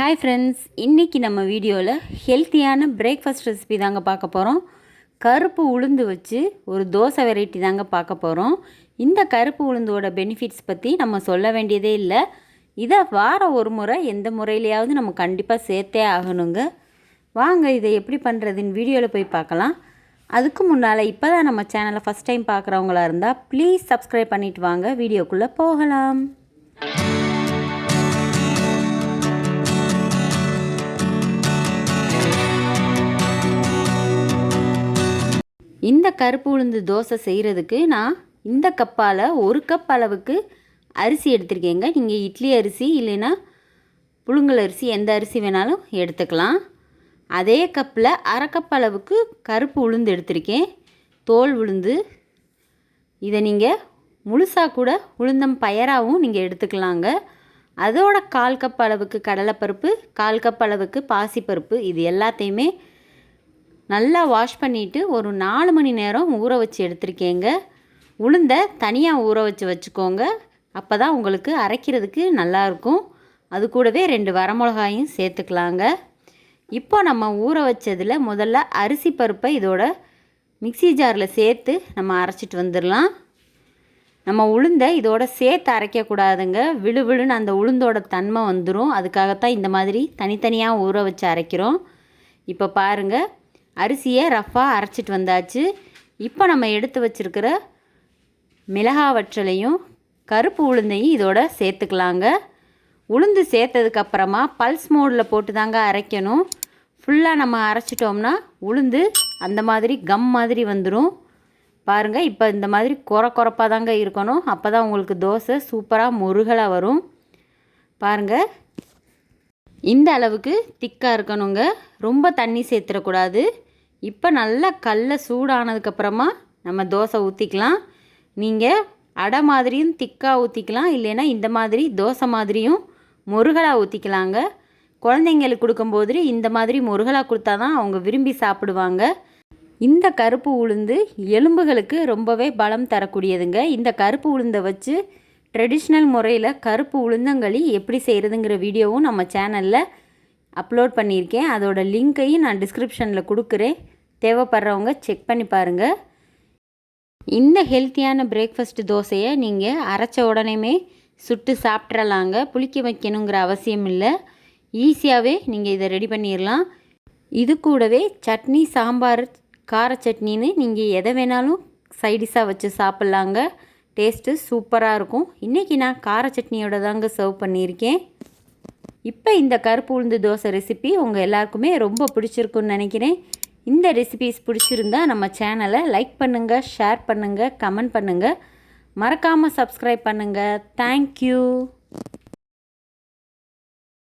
Hi friends இன்றைக்கி நம்ம வீடியோவில் ஹெல்த்தியான பிரேக்ஃபாஸ்ட் ரெசிபி தாங்க பார்க்க போகிறோம் கருப்பு உளுந்து வச்சு ஒரு தோசை வெரைட்டி தாங்க பார்க்க போகிறோம் இந்த கருப்பு உளுந்தோட பெனிஃபிட்ஸ் பற்றி நம்ம சொல்ல வேண்டியதே இல்லை. இதை வாரம் ஒரு முறை எந்த முறையிலையாவது நம்ம கண்டிப்பாக சேர்த்தே ஆகணுங்க. வாங்க இதை எப்படி பண்ணுறதுன்னு வீடியோவில் போய் பார்க்கலாம். அதுக்கு முன்னால் இப்போ தான் நம்ம சேனலை ஃபஸ்ட் டைம் பார்க்குறவங்களா இருந்தால் ப்ளீஸ் சப்ஸ்கிரைப் பண்ணிவிட்டு வாங்க. வீடியோக்குள்ளே போகலாம். இந்த கருப்பு உளுந்து தோசை செய்கிறதுக்கு நான் இந்த கப்பால் ஒரு கப் அளவுக்கு அரிசி எடுத்திருக்கேங்க. நீங்கள் இட்லி அரிசி இல்லைன்னா புழுங்கல் அரிசி எந்த அரிசி வேணாலும் எடுத்துக்கலாம். அதே கப்பில் அரை கப் அளவுக்கு கருப்பு உளுந்து எடுத்திருக்கேன். தோல் உளுந்து. இதை நீங்கள் முழுசாக கூட உளுந்தம் பயராகவும் நீங்கள் எடுத்துக்கலாங்க. அதோட கால் கப் அளவுக்கு கடலைப்பருப்பு கால் கப் அளவுக்கு பாசிப்பருப்பு இது எல்லாத்தையுமே நல்லா வாஷ் பண்ணிவிட்டு ஒரு நாலு மணி நேரம் ஊற வச்சு எடுத்திருக்கேங்க. உளுந்தை தனியாக ஊற வச்சு வச்சுக்கோங்க. அப்போ தான் உங்களுக்கு அரைக்கிறதுக்கு நல்லாயிருக்கும் அது கூடவே ரெண்டு வரமிளகாயும் சேர்த்துக்கலாங்க. இப்போ நம்ம ஊற வச்சதில் முதல்ல அரிசி பருப்பை இதோட மிக்சி ஜாரில் சேர்த்து நம்ம அரைச்சிட்டு வந்துடலாம். நம்ம உளுந்தை இதோட சேர்த்து அரைக்கக்கூடாதுங்க விழு விழுன்னு அந்த உளுந்தோட தன்மை வந்துடும் அதுக்காகத்தான் இந்த மாதிரி தனித்தனியாக ஊற வச்சு அரைக்கிறோம். இப்போ பாருங்கள் அரிசியை ரஃப்பாக அரைச்சிட்டு வந்தாச்சு. இப்போ நம்ம எடுத்து வச்சுருக்கிற மிளகா வற்றலையும் கருப்பு உளுந்தையும் இதோட சேர்த்துக்கலாங்க. உளுந்து சேர்த்ததுக்கப்புறமா பல்ஸ் மோடில் போட்டு தாங்க அரைக்கணும். ஃபுல்லாக நம்ம அரைச்சிட்டோம்னா உளுந்து அந்த மாதிரி கம் மாதிரி வந்துடும் பாருங்கள் இப்போ இந்த மாதிரி குறை குறைப்பாக தாங்க இருக்கணும். அப்போ தான் உங்களுக்கு தோசை சூப்பராக முருகலாக வரும். பாருங்கள் இந்த அளவுக்கு திக்காக இருக்கணுங்க. ரொம்ப தண்ணி சேர்த்துடக்கூடாது. இப்போ நல்லா கல்லை சூடானதுக்கப்புறமா நம்ம தோசை ஊற்றிக்கலாம் நீங்கள் அடை மாதிரியும் திக்காக ஊற்றிக்கலாம் இல்லைன்னா இந்த மாதிரி தோசை மாதிரியும் முருகலாக ஊற்றிக்கலாங்க குழந்தைங்களுக்கு கொடுக்கும்போது இந்த மாதிரி முருகலாக கொடுத்தா தான் அவங்க விரும்பி சாப்பிடுவாங்க. இந்த கருப்பு உளுந்து எலும்புகளுக்கு ரொம்பவே பலம் தரக்கூடியதுங்க. இந்த கருப்பு உளுந்தை வச்சு ட்ரெடிஷ்னல் முறையில் கருப்பு உளுந்தங்களி எப்படி செய்கிறதுங்கிற வீடியோவும் நம்ம சேனலில் அப்லோட் பண்ணியிருக்கேன். அதோட லிங்க்கையும் நான் டிஸ்கிரிப்ஷனில் கொடுக்குறேன். தேவைப்படுறவங்க செக் பண்ணி பாருங்கள் இந்த ஹெல்த்தியான பிரேக்ஃபாஸ்ட் தோசையை நீங்கள் அரைச்ச உடனேமே சுட்டு சாப்பிட்றலாங்க புளிக்க வைக்கணுங்கிற அவசியம் இல்லை. ஈஸியாகவே நீங்கள் இதை ரெடி பண்ணிடலாம் இது கூடவே சட்னி சாம்பார் கார சட்னின்னு நீங்கள் எதை வேணாலும் சைடிஷாக வச்சு சாப்பிட்லாங்க. டேஸ்ட்டு சூப்பராக இருக்கும். இன்றைக்கி நான் கார சட்னியோட தாங்க சர்வ் பண்ணியிருக்கேன். இப்போ இந்த கருப்பு உளுந்து தோசை ரெசிபி உங்கள் எல்லாருக்குமே ரொம்ப பிடிச்சிருக்குன்னு நினைக்கிறேன். இந்த ரெசிபிஸ் பிடிச்சிருந்தா நம்ம சேனலை லைக் பண்ணுங்கள் ஷேர் பண்ணுங்கள் கமெண்ட் பண்ணுங்கள் மறக்காமல் சப்ஸ்கிரைப் பண்ணுங்கள் தேங்க்யூ